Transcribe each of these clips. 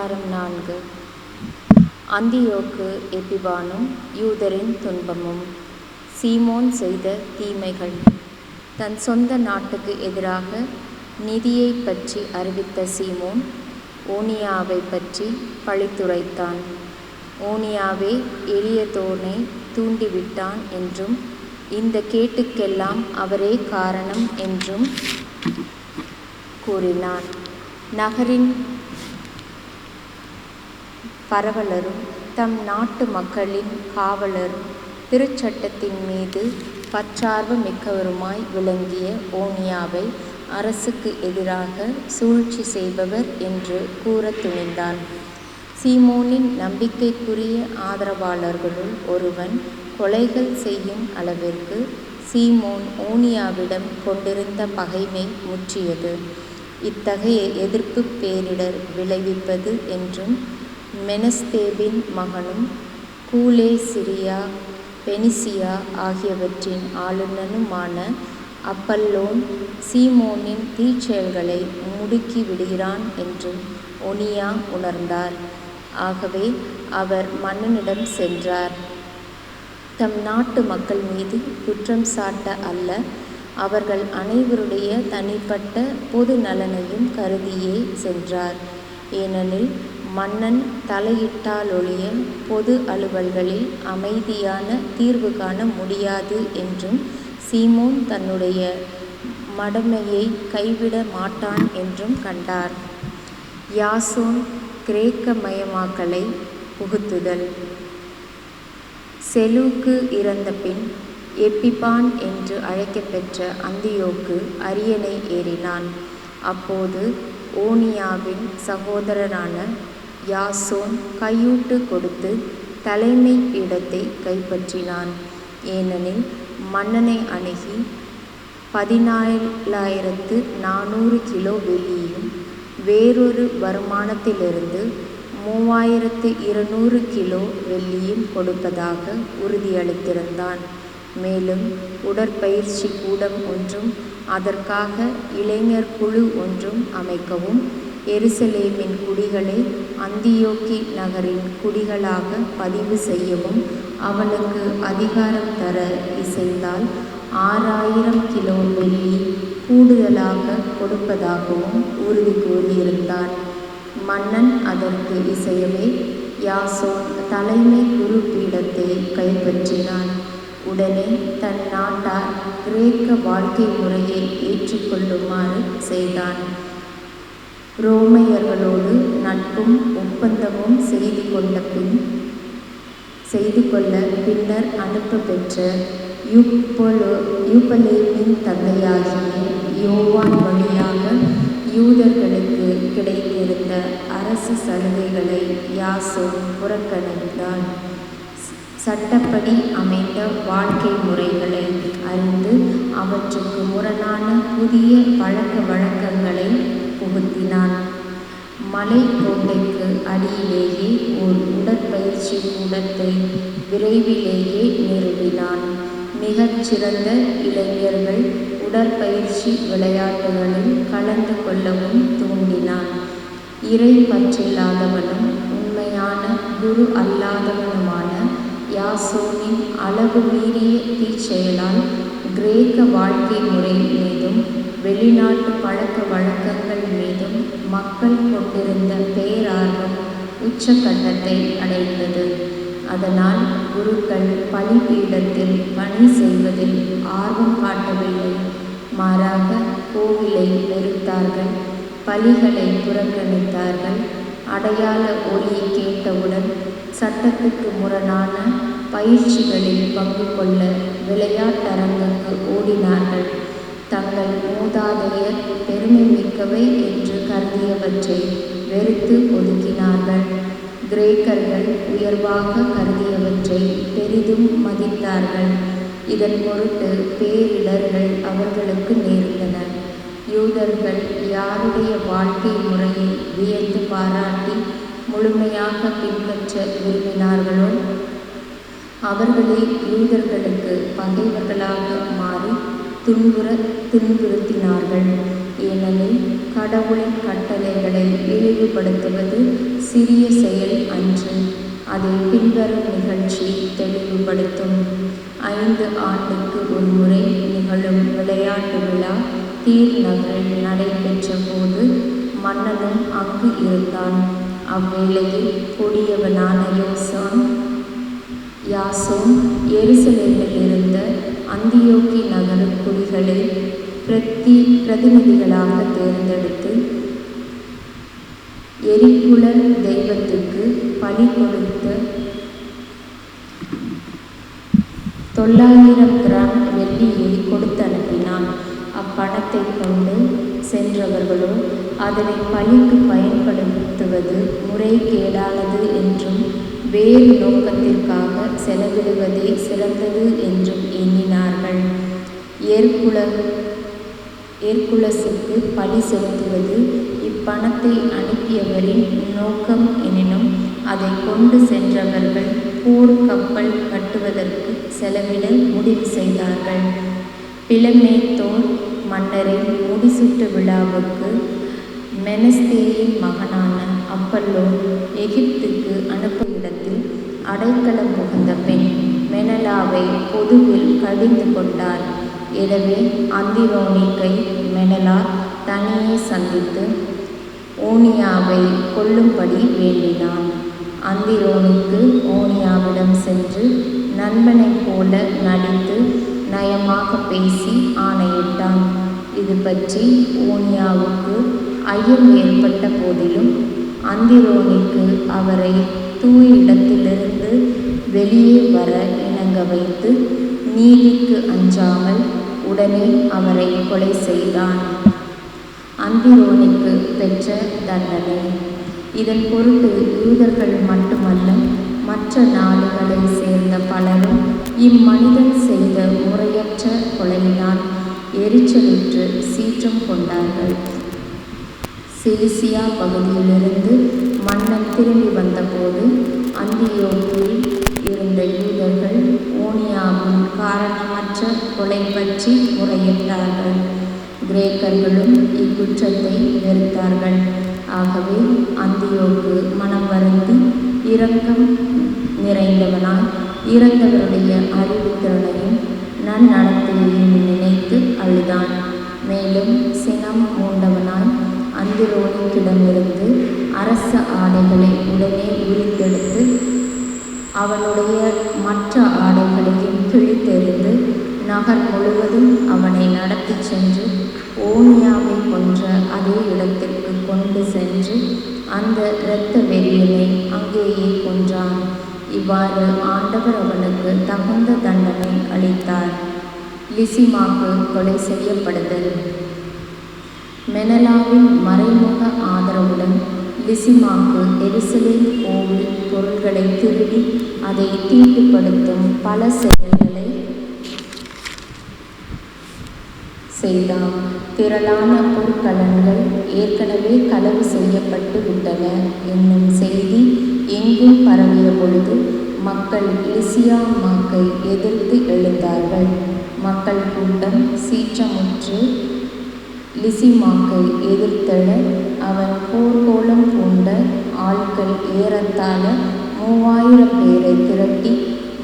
அதிகாரம் நான்கு. அந்தியோக்கு எபிபானும் யூதரின் துன்பமும். சீமோன் செய்த தீமைகள். தன் சொந்த நாட்டுக்கு எதிராக நிதியைப் பற்றி அறிவித்த சீமோன் ஓனியாவைப் பற்றி பழித்துரைத்தான். ஓனியாவே எளியதோனை தூண்டிவிட்டான் என்றும் இந்த கேட்டுக்கெல்லாம் அவரே காரணம் என்றும் கூறினான். நகரின் பரவலரும் தம் நாட்டு மக்களின் காவலரும் திருச்சட்டத்தின் மீது பற்றார்வு மிக்கவருமாய் விளங்கிய ஓனியாவை அரசுக்கு எதிராக சூழ்ச்சி செய்பவர் என்று கூற துணிந்தான். சீமோனின் நம்பிக்கைக்குரிய ஆதரவாளர்களுள் ஒருவன் கொலைகள் செய்யும் அளவிற்கு சீமோன் ஓனியாவிடம் கொண்டிருந்த பகைமை முற்றியது. இத்தகைய எதிர்ப்பு பேரிடர் விளைவிப்பது என்றும் மெனஸ்தேபின் மகனும் கூலே சிரியா பெனிசியா ஆகியவற்றின் ஆளுநனுமான அப்பல்லோன் சீமோனின் தீச்செயல்களை முடுக்கி விடுகிறான் என்றும் ஒனியா உணர்ந்தார். ஆகவே அவர் மன்னனிடம் சென்றார். தம் நாட்டு மக்கள் மீது குற்றம் சாட்ட அல்ல அவர்கள் அனைவருடைய தனிப்பட்ட பொது நலனையும் கருதியே சென்றார். ஏனெனில் மன்னன் தலையிட்டாலொழிய பொது அலுவல்களில் அமைதியான தீர்வு காண முடியாது என்றும் சீமோன் தன்னுடைய மடமையை கைவிட மாட்டான் என்றும் கண்டார். யாசோன் கிரேக்கமயமாக்கலை புகுத்துதல். செலூக்கு இறந்தபின் எப்பிபான் என்று அழைக்கப்பெற்ற அந்தியோக்கு அரியணை ஏறினான். அப்போது ஓனியாவின் சகோதரரான யாசோன் கையூட்டு கொடுத்து தலைமை பீடத்தை கைப்பற்றினான். ஏனெனில் மன்னனை அணுகி பதினாலாயிரத்து நானூறு கிலோ வெள்ளியும் வேறொரு வருமானத்திலிருந்து மூவாயிரத்து இருநூறு கிலோ வெள்ளியும் கொடுப்பதாக உறுதியளித்திருந்தான். மேலும் உடற்பயிற்சி கூடம் ஒன்றும் அதற்காக இளைஞர் குழு ஒன்றும் அமைக்கவும் எருசலேமின் குடிகளை அந்தியோக்கி நகரின் குடிகளாக பதிவு செய்யவும் அவனுக்கு அதிகாரம் தர இசைந்தால் ஆறாயிரம் கிலோ வெள்ளி கூடுதலாக கொடுப்பதாகவும் உறுதி கூறியிருந்தான். மன்னன் அதற்கு இசையவே யாசோன் தலைமை குரு பீடத்தை கைப்பற்றினான். உடனே தன் நாட்டார் கிரேக்க வாழ்க்கை முறையை ஏற்றுக்கொள்ளுமாறு செய்தான். ரோமையர்களோடு நட்பும் ஒப்பந்தமும் செய்து கொண்ட பின் செய்து கொள்ள பின்னர் அனுப்ப பெற்ற யூப்பலோ யூப்பலேமின் தந்தையாகிய யோவான் வழியாக யூதர்களுக்கு கிடைத்திருந்த அரசு சலுகைகளை யாசோ புறக்கணித்தான். சட்டப்படி அமைந்த வாழ்க்கை முறைகளை அறிந்து அவற்றுக்கு முரணான புதிய பழக்க வழக்கங்களை புகுத்தினான். மலை கோட்டைக்கு அடியிலேயே ஒரு உடற்பயிற்சி கூடத்தை விரைவிலேயே நிறுவினான். மிகச் சிறந்த இளைஞர்கள் உடற்பயிற்சி விளையாட்டுகளில் கலந்து கொள்ளவும் தூண்டினான். இறை பற்றில்லாதவனும் உண்மையான குரு அல்லாதவனுமான யாசோனின் அளவு மீறிய தீச்செயலால் கிரேக்க வாழ்க்கை முறை மீதும் வெளிநாட்டு பழக்க வழக்கங்கள் மீதும் மக்கள் கொண்டிருந்த பேரார்வம் உச்சக்கட்டத்தை அடைந்தது. அதனால் குருக்கள் பலிபீடத்தில் பணி செய்வதில் ஆர்வம் காட்டவில்லை. மாறாக கோவிலை வெறுத்தார்கள் பலிகளை புறக்கணித்தார்கள் அடையாள ஒளியை சட்டத்துக்கு முரணான பயிற்சிகளில் பங்கு கொள்ள விளையாட்டரங்குக்கு ஓடினார்கள். தங்கள் மூதாதையர் பெருமை மிக்கவை என்று கருதியவற்றை வெறுத்து ஒதுக்கினார்கள். கிரேக்கர்கள் உயர்வாக கருதியவற்றை பெரிதும் மதித்தார்கள். இதன் பொருட்டு பேரிடர்கள் அவர்களுக்கு நேர்ந்தன. யூதர்கள் யாருடைய வாழ்க்கை முறையை வியந்து பாராட்டி முழுமையாக பின்பற்ற விரும்பினார்களோ? அவர்களே யூதர்களுக்கு பகைவர்களாக மாறி துன்புற துன்புறுத்தினார்கள். ஏனெனில் கடவுளின் கட்டளைகளை இழிவுபடுத்துவது சிறிய செயல் அன்று. அதை பின்வரும் நிகழ்ச்சி தெளிவுபடுத்தும். ஐந்து ஆண்டுக்கு ஒரு முறை நிகழும் விளையாட்டு விழா தீர் நகரில் நடைபெற்ற போது மன்னனும் அங்கு இருந்தான். அவ்வேளையில் கொடியவனான யோசான் யாசோன் எருசலேமில் இருந்த அந்தியோக்கி நகர குடிகளை பிரதி பிரதிநிதிகளாக தேர்ந்தெடுத்து எரிகுலல் தெய்வத்துக்கு பலி கொடுத்த தொள்ளாயிரம் கிராம் வெள்ளியை கொடுத்து அனுப்பினான் அப்பணத்தை கொண்டு சென்றவர்களோ அதனை பழிக்கு பயன்படுத்துவது முறைகேடானது என்றும் வேறு நோக்கத்திற்காக செலவிடுவதே சிறந்தது என்றும் எண்ணினார்கள். ஏற்குல ஏற்குலசுக்கு பழி செலுத்துவது இப்பணத்தை அனுப்பியவரின் நோக்கம் எனினும் அதை கொண்டு சென்றவர்கள் போர் கப்பல் கட்டுவதற்கு செலவிட முடிவு செய்தார்கள். பிளமேத்தோர் மன்னரின் முடிசூட்டு விழாவுக்கு மெனஸ்தேயின் மகனான அப்பல்லோ எகிப்துக்கு அனுப்பும் இடத்தில் அடைக்கலம் புகுந்த பெண் மெனலாவை பொதுவில் கடிந்து கொண்டார் எனவே அந்திரோனிக்கை மெனலா தனியே சந்தித்து ஓனியாவை கொல்லும்படி வேண்டினான். அந்திரோனிக்கு ஓனியாவிடம் சென்று நண்பனைப் போல நடித்து நயமாக பேசி ஆணையிட்டான். இது பற்றி ஓனியாவுக்கு ஐயம் ஏற்பட்ட போதிலும் அந்திரோனிக்கு அவரை தூய இடத்திலிருந்து வெளியே வர இணங்க வைத்து நீதிக்கு அஞ்சாமல் உடனே அவரை கொலை செய்தான். அந்திரோனிக்கு பெற்ற தண்டனை. இதன் பொருட்டு யூதர்கள் மட்டுமல்ல மற்ற நாடுகளை சேர்ந்த பலரும் இம்மனிதன் செய்த முறையற்ற கொலையினால் எரிச்சலுற்று சீற்றம் கொண்டார்கள். சிலிசியா பகுதியிலிருந்து மன்னன் திரும்பி வந்தபோது அந்தியோக்கில் இருந்த யூதர்கள் ஓனியாவின் காரணமற்ற கொலை பற்றி முறையிட்டார்கள். கிரேக்கர்களும் இக்குற்றத்தை வெறுத்தார்கள். ஆகவே அந்தியோக்கு மனம் வருந்தி இரக்கம் நிறைந்தவனாய் இறந்தவருடைய அறிவுத்திறனையும் நன்னடத்தையையும் நினைத்து அழுதான். மேலும் சினம் அந்திரோனிக்கிடமிருந்து அரச ஆடைகளை உடனே உரித்தெடுத்து அவனுடைய மற்ற ஆடைகளையும் கிழித்தெறிந்து நகர் முழுவதும் அவனை நடத்தி சென்று ஓனியாவை கொன்ற அதே இடத்திற்கு கொண்டு சென்று அந்த இரத்த வெறியனை அங்கேயே கொன்றான். இவ்வாறு ஆண்டவர் அவனுக்கு தகுந்த தண்டனை அளித்தார். லிசிமாக்கு கொலை செய்யப்படுதல். மெனலாவின் மறைமுக ஆதரவுடன் லிசிமாக்கு எருசலேம் கோவில் பொருள்களை திருடி அதை தீட்டுப்படுத்தும் பல செயல்களை செய்தார். திரளான பொற்கலன்கள் ஏற்கனவே களவு செய்யப்பட்டு விட்டன என்னும் செய்தி எங்கும் பரவிய பொழுது மக்கள் லிசியா மாக்கை எதிர்த்து எழுந்தார்கள். மக்கள் கூட்டம் சீற்றமுற்று லிசிமாக்கை எதிர்த்தெழ அவன் போர்க்கோலம் பூண்ட ஆட்கள் ஏறத்தாழ மூவாயிரம் பேரை திரட்டி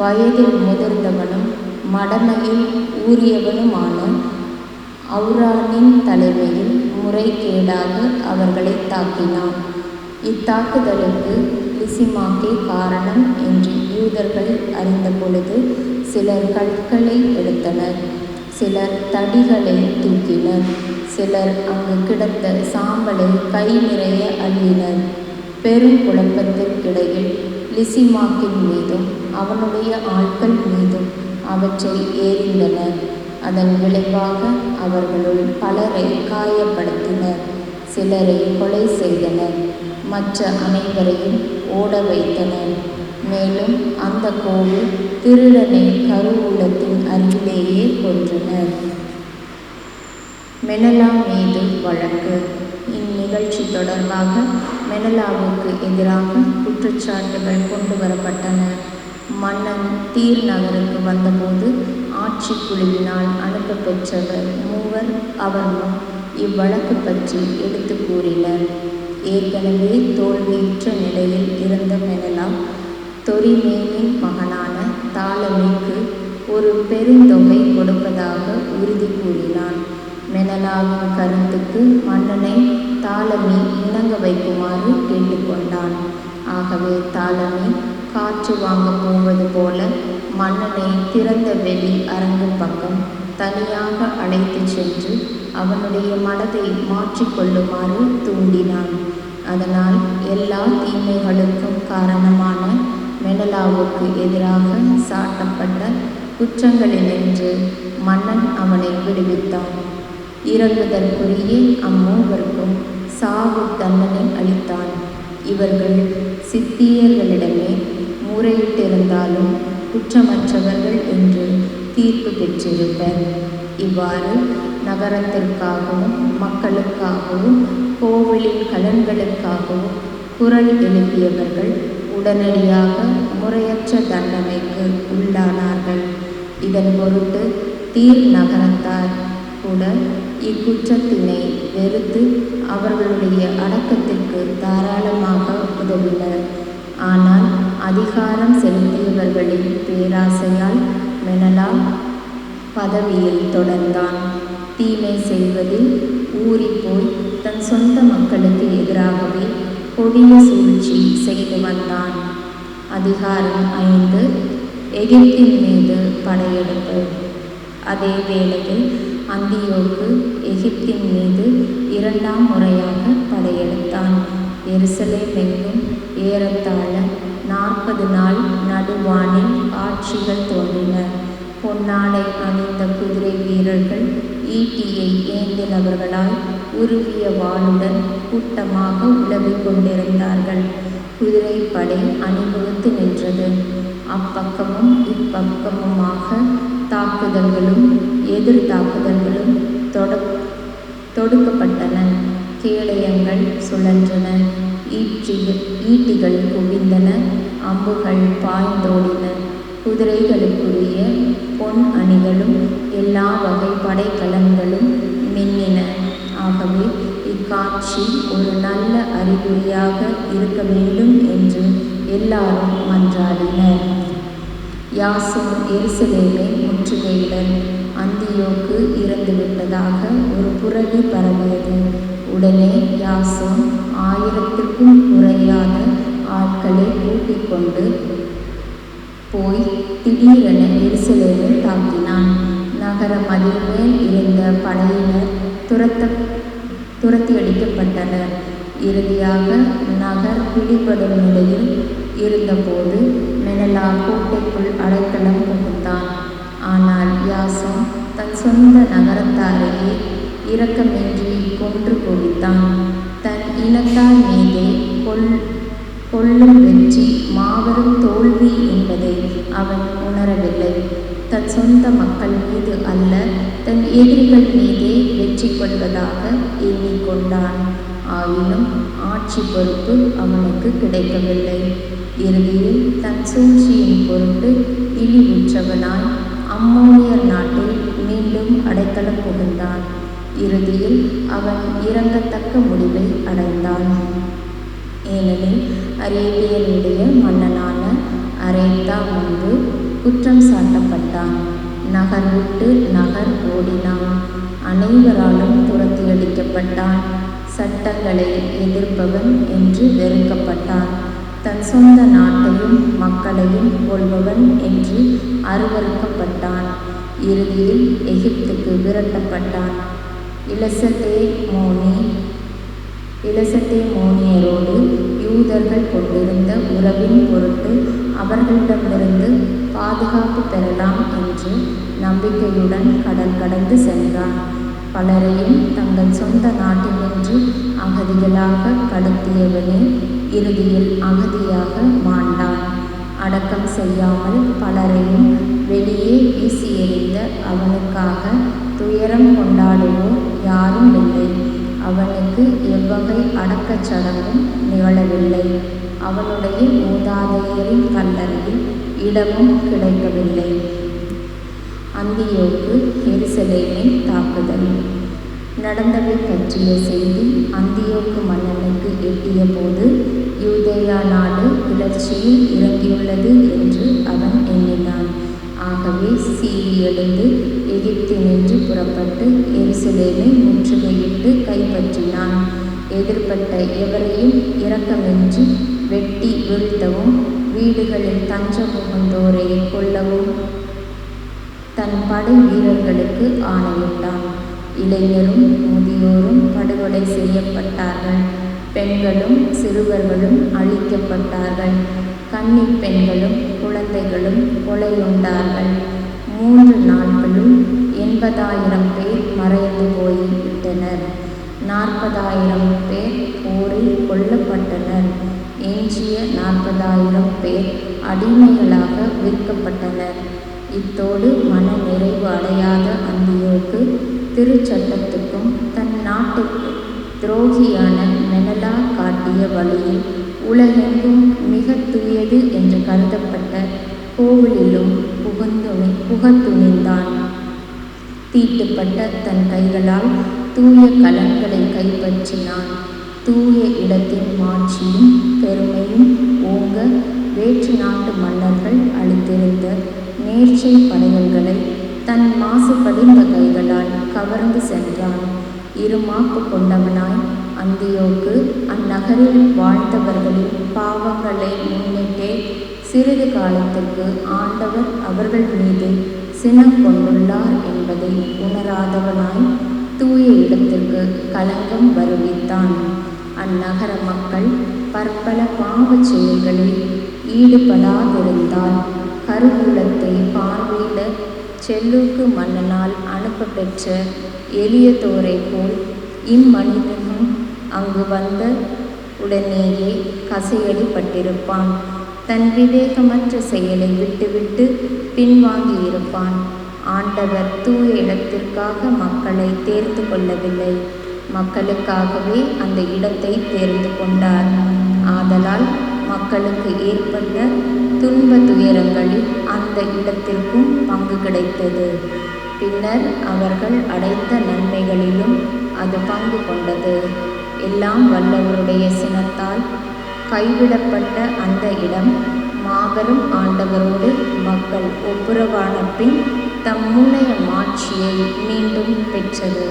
வயதில் முதிர்ந்தவனும் மடமையில் ஊறியவனுமான அவுரானின் தலைமையில் முறைகேடாக அவர்களை தாக்கினான். இத்தாக்குதலுக்கு லிசிமாக்கே காரணம் என்று யூதர்கள் அறிந்த பொழுது சிலர் கற்களை எடுத்தனர் சிலர் தடிகளை தூக்கினர். சிலர் அங்கு கிடந்த சாம்பலை கை நிறைய அள்ளினர். பெரும் குழப்பத்திற்கிடையில் லிசிமாக்கின் மீதும் அவனுடைய ஆட்கள் மீதும் அவற்றை ஏறிந்தனர். அதன் விளைவாக அவர்களுள் பலரை காயப்படுத்தினர். சிலரை கொலை செய்தனர். மற்ற அனைவரையும் ஓட வைத்தனர். மேலும் அந்த கோவில் திருடனை கருவூலத்தின் அருகிலேயே கொன்றனர். மெனலா மீது வழக்கு. இந்நிகழ்ச்சி தொடர்பாக மெனலாவுக்கு எதிராக குற்றச்சாட்டுகள் கொண்டு வரப்பட்டன. மன்னன் தீர் நகருக்கு வந்தபோது ஆட்சி குழுவினால் அனுப்ப பெற்றவர் மூவர் அவர் முன் இவ்வழக்கு பற்றி எடுத்து கூறினர். ஏற்கனவே தோல்வியுற்ற நிலையில் இருந்த மெனலா தொரிமேனின் மகனான தாலமிக்கு ஒரு பெருந்தொகை கொடுப்பதாக உறுதி கூறினான். மெனலாவின் கருத்துக்கு மன்னனை தாளமி இணங்க வைக்குமாறு கேட்டுக்கொண்டான். ஆகவே தாளமி காற்று வாங்க போவது போல மன்னனை திறந்த வெளி அரங்கு பக்கம் தனியாக அழைத்து சென்று அவனுடைய மனதை மாற்றிக்கொள்ளுமாறு தூண்டினான். அதனால் எல்லா தீமைகளுக்கும் காரணமான மெனலாவுக்கு எதிராக சாட்டப்பட்ட குற்றங்களினின்று மன்னன் அவனை விடுவித்தான். இறங்குதற்குரிய அம்மூவருக்கும் சாவு தண்டனை அளித்தான்? இவர்கள் சித்தியர்களிடமே முறையிட்டிருந்தாலும் குற்றமற்றவர்கள் என்று தீர்ப்பு பெற்றிருப்பர். இவ்வாறு நகரத்திற்காகவும் மக்களுக்காகவும் கோவிலின் கலன்களுக்காகவும் குரல் எழுப்பியவர்கள் உடனடியாக முறையற்ற தண்டனைக்கு உள்ளானார்கள். இதன் பொருட்டு தீர் நகரத்தார் கூட இக்குற்றத்தினை வெறுத்து அவர்களுடைய அடக்கத்திற்கு தாராளமாக உதவினர். ஆனால் அதிகாரம் செலுத்தியவர்களின் பேராசையால் மெனலா பதவியில் தொடர்ந்தான். தீமை செய்வதில் ஊறிப்போய் தன் சொந்த மக்களுக்கு எதிராகவே கொடிய சூழ்ச்சி செய்து வந்தான். அதிகாரம் ஐந்து எகிப்தின் மீது படையெடுப்பு. அதே வேளையில் அந்தியோக்கு எகிப்தின் மீது இரண்டாம் முறையாக படையெடுத்தான். எருசலேம் எங்கும் ஏறத்தாழ நாற்பது நாள் நடுவானில் காட்சிகள் தோன்றின. பொன்னாடை அணிந்த குதிரை வீரர்கள் ஈட்டியை ஏந்தினவர்களாய் உருவிய வாளுடன் கூட்டமாக உலவிக் கொண்டிருந்தார்கள். குதிரைப்படை அணிவகுத்து நின்றது. அப்பக்கமும் இப்பக்கமுமாக தாக்குதல்களும் எதிர் தாக்குதல்களும் தொடுக்கப்பட்டன. கேளையங்கள் சுழன்றன. ஈட்டிகள் ஈட்டிகள் குவிந்தன. அம்புகள் பாய்ந்தோடின. குதிரைகளுக்குரிய பொன் அணிகளும் எல்லா வகை படைக்கலன்களும் மின்னின. ஆகவே இக்காட்சி ஒரு நல்ல அறிகுறியாக இருக்க வேண்டும் என்று எல்லாரும் மன்றாடினர். யாசும் எருசலேமை முற்றுகையுடன் அந்தியோக்கு இறந்துவிட்டதாக ஒரு புரளி பரவியது. உடனே யாசும் ஆயிரத்திற்கும் குறையாத ஆட்களை கூட்டிக் கொண்டு போய் திடீரென எருசலேமை தாக்கினான். நகர மதில் மேல் இருந்த படையினர் துரத்த துரத்தி அடிக்கப்பட்டனர் இறுதியாக நகர் பிடிபடும் நிலையில் இருந்தபோது மெனலா கோட்டைக்குள் அடைக்கலம் புகுந்தான். ஆனால் யாசம் தன் சொந்த நகரத்தாரையே இரக்கமின்றி கொன்று குவித்தான். தன் இனத்தார் மீதே கொல் கொள்ளும் வெற்றி மாபெரும் தோல்வி என்பதை அவன் உணரவில்லை. தன் சொந்த மக்கள் மீது அல்ல தன் எதிரிகள் மீதே வெற்றி கொள்வதாக எண்ணிக்கொண்டான். ஆயினும் ஆட்சி பொறுப்பு அவனுக்கு கிடைக்கவில்லை. இறுதியில் தன் சூழ்ச்சியின் பொருட்டு இழிவுற்றவனாய் அம்மோனியர் நாட்டில் மீண்டும் அடைக்கலம் புகுந்தான். இறுதியில் அவன் இறங்கத்தக்க முடிவை அடைந்தான். ஏனெனில் அரேபியருடைய மன்னனான அரேத்தா முன்பு குற்றம் சாட்டப்பட்டான். நகர் விட்டு நகர் ஓடினான். அனைவராலும் துரத்தியடிக்கப்பட்டான். சட்டங்களை எதிர்ப்பவன் என்று வெறுக்கப்பட்டான். தன் சொந்த நாட்டையும் மக்களையும் கொள்பவன் என்று அருவறுக்கப்பட்டான் இறுதியில் எகிப்துக்கு விரட்டப்பட்டான். இலசத்தே மோனி இலசத்தே மோனியரோடு யூதர்கள் கொண்டிருந்த உறவின் பொருட்டு அவர்களிடமிருந்து பாதுகாப்பு பெறலாம் என்று நம்பிக்கையுடன் கடல் கடந்து சென்றான். பலரையும் தங்கள் சொந்த நாட்டினின்று அகதிகளாக கடத்தியவனே இறுதியில் அகதியாக மாண்டான். அடக்கம் செய்யாமல் பலரையும் வெளியே வீசி எறிந்த அவனுக்காக துயரம் கொண்டாடுவோர் யாரும் இல்லை. அவனுக்கு எவ்வகை அடக்கச் சடங்கும் நிகழவில்லை. அவனுடைய மூதாதையரின் கல்லறையில் இடமும் கிடைக்கவில்லை. அந்தியோக்கு எருசலேமின் தாக்குதல். நடந்தவை பற்றிய செய்தி அந்தியோக்கு மன்னனுக்கு எட்டிய போது யூதேயா நாடு கிளர்ச்சியில் இறங்கியுள்ளது என்று அவன் எண்ணினான். ஆகவே சீறி எழுந்து எகிப்தினின்று புறப்பட்டு எருசலேமை முற்றுகையிட்டு கைப்பற்றினான். எதிர்ப்பட்ட எவரையும் இரக்கமின்றி வெட்டி வீழ்த்தவும் வீடுகளில் தஞ்சம் புகுந்தோரை கொல்லவும் தன் படை வீரர்களுக்கு ஆணையிட்டான். இளைஞரும் முதியோரும் படுகொலை செய்யப்பட்டார்கள். பெண்களும் சிறுவர்களும் அழிக்கப்பட்டார்கள். கன்னி பெண்களும் குழந்தைகளும் கொலையுண்டார்கள். மூன்று நாட்களும் எண்பதாயிரம் பேர் மறைந்து போய்விட்டனர் நாற்பதாயிரம் பேர் போரில் கொல்லப்பட்டனர். எஞ்சிய நாற்பதாயிரம் பேர் அடிமைகளாக விற்கப்பட்டனர். இத்தோடு மன நிறைவு அடையாத அந்தியோக்கு திருச்சட்டத்துக்கும் தன் நாட்டுக்கு துரோகியான மெனலா காட்டிய வழியில் உலகெங்கும் மிக தூயது என்று கருதப்பட்ட கோவிலிலும் புகுந்துணி புகத்துணிந்தான். தீட்டுப்பட்ட தன் கைகளால் தூய கலன்களை கைப்பற்றினான். தூய இடத்தின் மாட்சியும் பெருமையும் ஓங்க வேற்று நாட்டு மன்னர்கள் அளித்திருந்த நேர்ச்சை படையல்களை தன் மாசுபடிந்த கைகளால் கவர்ந்து சென்றான். இருமாப்பு கொண்டவனாய் அந்தியோக்கு அந்நகரில் வாழ்ந்தவர்களின் பாவங்களை முன்னிட்டே சிறிது காலத்துக்கு ஆண்டவர் அவர்கள் மீது சினம் கொண்டுள்ளார் என்பதை உணராதவனாய் தூய இடத்திற்கு களங்கம் வருவித்தான். அந்நகர மக்கள் பற்பல பாவச் செயல்களில் ஈடுபடாதிருந்தால் கருவூலத்தை பார்வையிட செல்லூக்கு மன்னனால் அனுப்ப பெற்ற எளியதோரை போல் இம்மனிதனும் அங்கு வந்த உடனேயே கசையடிப்பட்டிருப்பான். தன் விவேகமற்ற செயலை விட்டுவிட்டு பின்வாங்கியிருப்பான். ஆண்டவர் தூய இடத்திற்காக மக்களை தேர்ந்து கொள்ளவில்லை. மக்களுக்காகவே அந்த இடத்தை தேர்ந்து கொண்டார். ஆதலால் மக்களுக்கு ஏற்பட்ட துன்ப துயரங்களில் அந்த இடத்திற்கும் பங்கு கிடைத்தது. பின்னர் அவர்கள் அடைந்த நன்மைகளிலும் அது பங்கு கொண்டது. எல்லாம் வல்லவருடைய சினத்தால் கைவிடப்பட்ட அந்த இடம் மாபெரும் ஆண்டவரோடு மக்கள் ஒப்புரவான பின் தம் முன்னைய மாட்சியை மீண்டும் பெற்றது.